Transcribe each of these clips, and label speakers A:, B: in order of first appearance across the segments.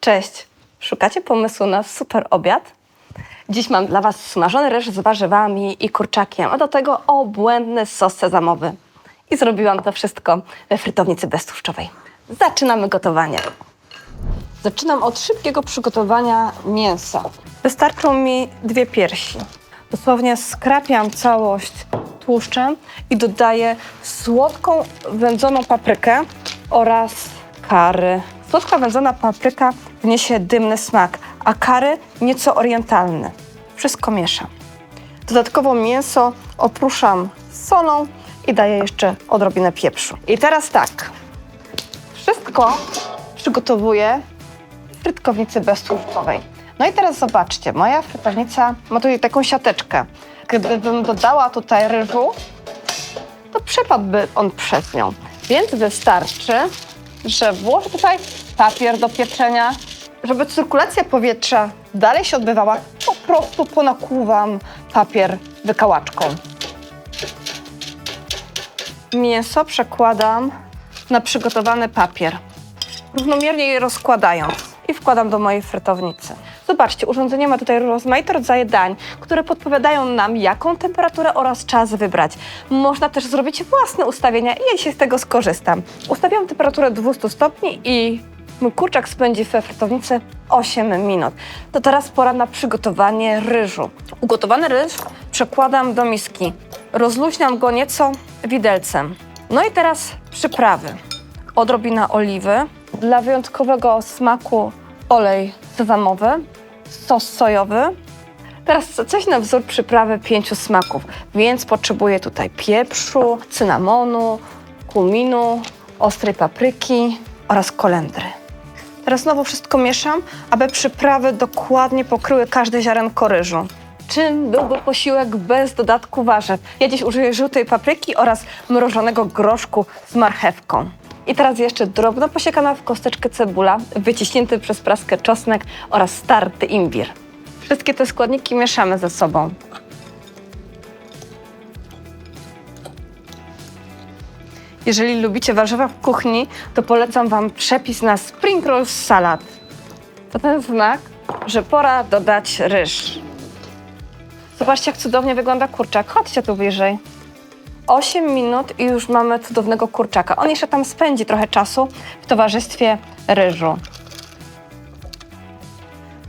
A: Cześć! Szukacie pomysłu na super obiad? Dziś mam dla Was smażony ryż z warzywami i kurczakiem, a do tego obłędny sos sezamowy. I zrobiłam to wszystko we frytownicy beztłuszczowej. Zaczynamy gotowanie. Zaczynam od szybkiego przygotowania mięsa. Wystarczą mi dwie piersi. Dosłownie skrapiam całość tłuszczem i dodaję słodką wędzoną paprykę oraz kary. Słodka wędzona papryka wniesie dymny smak, a kary nieco orientalny. Wszystko mieszam. Dodatkowo mięso opruszam solą i daję jeszcze odrobinę pieprzu. I teraz tak. Wszystko przygotowuję frytkownicy beztłuszczowej. No i teraz zobaczcie, moja frytownica ma tutaj taką siateczkę. Gdybym dodała tutaj ryżu, to przepadłby on przez nią. Więc wystarczy, że włożę tutaj papier do pieczenia. Żeby cyrkulacja powietrza dalej się odbywała, po prostu ponakłuwam papier wykałaczką. Mięso przekładam na przygotowany papier, równomiernie je rozkładając i wkładam do mojej frytownicy. Zobaczcie, urządzenie ma tutaj rozmaite rodzaje dań, które podpowiadają nam, jaką temperaturę oraz czas wybrać. Można też zrobić własne ustawienia i ja dzisiaj z tego skorzystam. Ustawiam temperaturę 200 stopni i mój kurczak spędzi we frytownicy 8 minut. To teraz pora na przygotowanie ryżu. Ugotowany ryż przekładam do miski. Rozluźniam go nieco widelcem. No i teraz przyprawy. Odrobina oliwy. Dla wyjątkowego smaku olej sezamowy, sos sojowy. Teraz coś na wzór przyprawy pięciu smaków, więc potrzebuję tutaj pieprzu, cynamonu, kuminu, ostrej papryki oraz kolendry. Teraz znowu wszystko mieszam, aby przyprawy dokładnie pokryły każde ziarenko ryżu. Czym byłby posiłek bez dodatku warzyw? Ja dziś użyję żółtej papryki oraz mrożonego groszku z marchewką. I teraz jeszcze drobno posiekana w kosteczkę cebula, wyciśnięty przez praskę czosnek oraz starty imbir. Wszystkie te składniki mieszamy ze sobą. Jeżeli lubicie warzywa w kuchni, to polecam Wam przepis na spring rolls salad. To ten znak, że pora dodać ryż. Zobaczcie, jak cudownie wygląda kurczak. Chodźcie tu bliżej. 8 minut i już mamy cudownego kurczaka. On jeszcze tam spędzi trochę czasu w towarzystwie ryżu.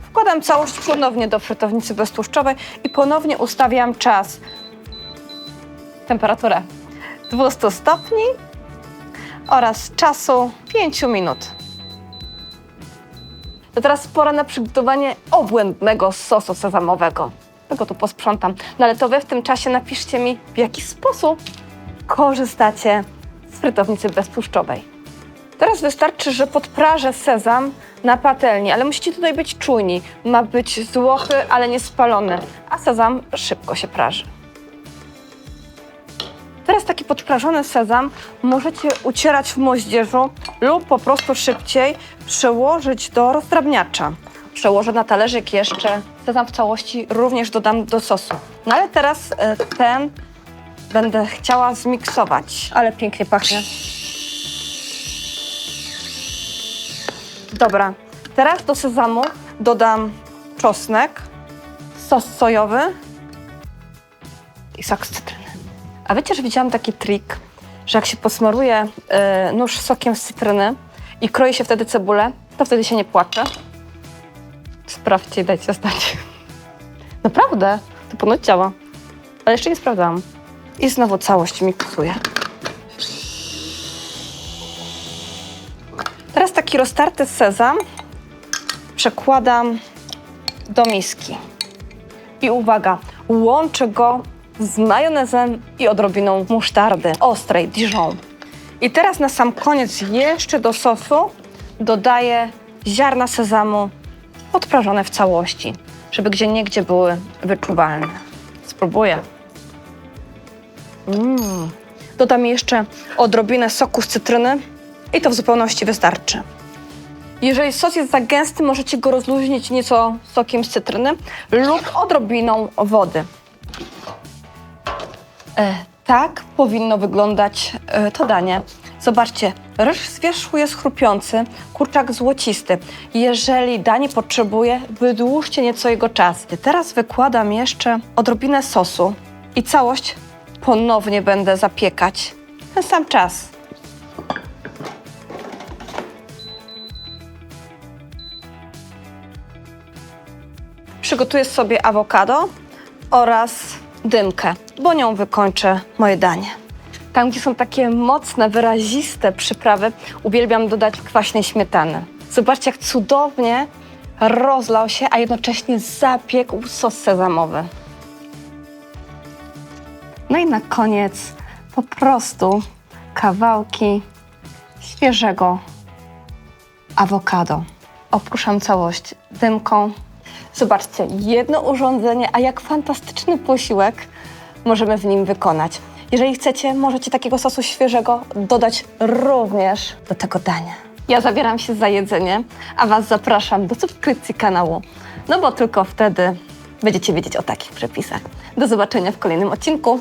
A: Wkładam całość ponownie do frytownicy beztłuszczowej i ponownie ustawiam czas. Temperaturę 200 stopni oraz czasu 5 minut. To teraz pora na przygotowanie obłędnego sosu sezamowego. Tego tu posprzątam. No ale to wy w tym czasie napiszcie mi, w jaki sposób korzystacie z frytownicy beztłuszczowej. Teraz wystarczy, że podprażę sezam na patelni, ale musicie tutaj być czujni. Ma być złochy, ale nie spalony, a sezam szybko się praży. Teraz taki podprażony sezam możecie ucierać w moździerzu lub po prostu szybciej przełożyć do rozdrabniacza. Przełożę na talerzyk jeszcze sezam w całości, również dodam do sosu. No ale teraz e, ten będę chciała zmiksować, ale pięknie pachnie. Dobra, teraz do sezamu dodam czosnek, sos sojowy i sok z cytryny. A wiecie, że widziałam taki trik, że jak się posmaruje y, nóż sokiem z cytryny i kroi się wtedy cebulę, to wtedy się nie płacze? Sprawdźcie i dajcie znać. Naprawdę, to ponoć działa. Ale jeszcze nie sprawdzałam. I znowu całość miksuję. Teraz taki roztarty sezam przekładam do miski. I uwaga, łączę go z majonezem i odrobiną musztardy ostrej Dijon. I teraz na sam koniec jeszcze do sosu dodaję ziarna sezamu podprażone w całości, żeby gdzie niegdzie były wyczuwalne. Spróbuję. Mm. Dodam jeszcze odrobinę soku z cytryny i to w zupełności wystarczy. Jeżeli sos jest za gęsty, możecie go rozluźnić nieco sokiem z cytryny lub odrobiną wody. E, tak powinno wyglądać e, to danie. Zobaczcie, ryż z wierzchu jest chrupiący, kurczak złocisty. Jeżeli danie potrzebuje, wydłużcie nieco jego czas. Teraz wykładam jeszcze odrobinę sosu i całość ponownie będę zapiekać. Ten sam czas. Przygotuję sobie awokado oraz dymkę, bo nią wykończę moje danie. Tam, gdzie są takie mocne, wyraziste przyprawy, uwielbiam dodać kwaśnej śmietany. Zobaczcie, jak cudownie rozlał się, a jednocześnie zapiekł sos sezamowy. No i na koniec po prostu kawałki świeżego awokado. Opruszam całość dymką. Zobaczcie, jedno urządzenie, a jak fantastyczny posiłek możemy w nim wykonać. Jeżeli chcecie, możecie takiego sosu świeżego dodać również do tego dania. Ja zabieram się za jedzenie, a Was zapraszam do subskrypcji kanału, no bo tylko wtedy będziecie wiedzieć o takich przepisach. Do zobaczenia w kolejnym odcinku.